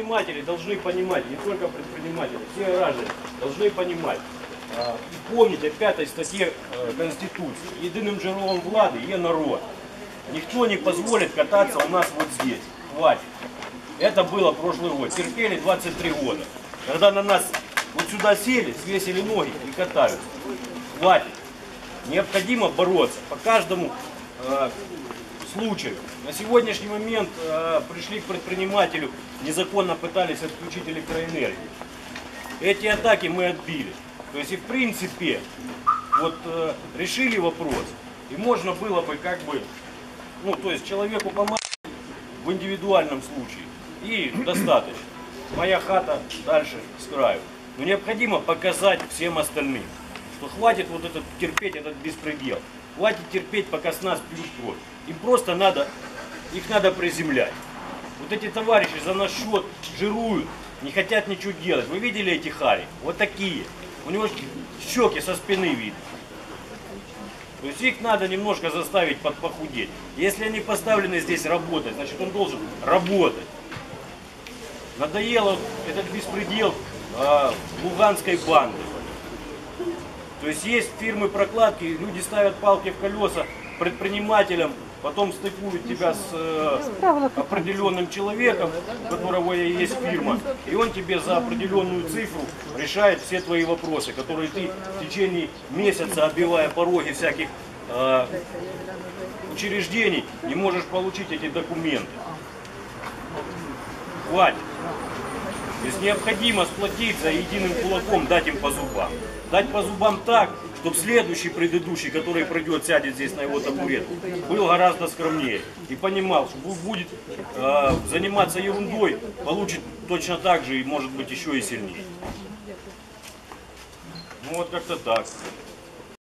предприниматели должны понимать, не только предприниматели, все граждане должны понимать а, и помнить о пятой статье э, Конституции. Единым джерелом влади є народ. Никто не позволит кататься у нас вот здесь. Хватит. Это было прошлый год. Терпели 23 года. Когда на нас вот сюда сели, свесили ноги и катаются. Хватит. Необходимо бороться по каждому э, случаю. На сегодняшний момент э, пришли к предпринимателю, незаконно пытались отключить электроэнергию. Эти атаки мы отбили. То есть и в принципе вот э, решили вопрос. И можно было бы как бы, ну то есть человеку помочь в индивидуальном случае. И достаточно. Моя хата дальше с краю. Но необходимо показать всем остальным, что хватит вот этот терпеть этот беспредел. Хватит терпеть, пока с нас пьют кровь. Им просто надо, их надо приземлять. Вот эти товарищи за наш счет жируют, не хотят ничего делать. Вы видели эти хари? Вот такие. У него щеки со спины видно. То есть их надо немножко заставить подпохудеть. Если они поставлены здесь работать, значит он должен работать. Надоело этот беспредел а, луганской банды. То есть есть фирмы прокладки, люди ставят палки в колеса предпринимателям, потом стыкуют тебя с э, определенным человеком, у которого есть фирма, и он тебе за определенную цифру решает все твои вопросы, которые ты в течение месяца, оббивая пороги всяких э, учреждений, не можешь получить эти документы. Хватит. То необходимо сплотиться единым кулаком дать им по зубам. Дать по зубам так, чтобы следующий, предыдущий, который пройдет, сядет здесь на его табурет, был гораздо скромнее. И понимал, что бу- будет э, заниматься ерундой, получит точно так же и может быть еще и сильнее. Ну вот как-то так.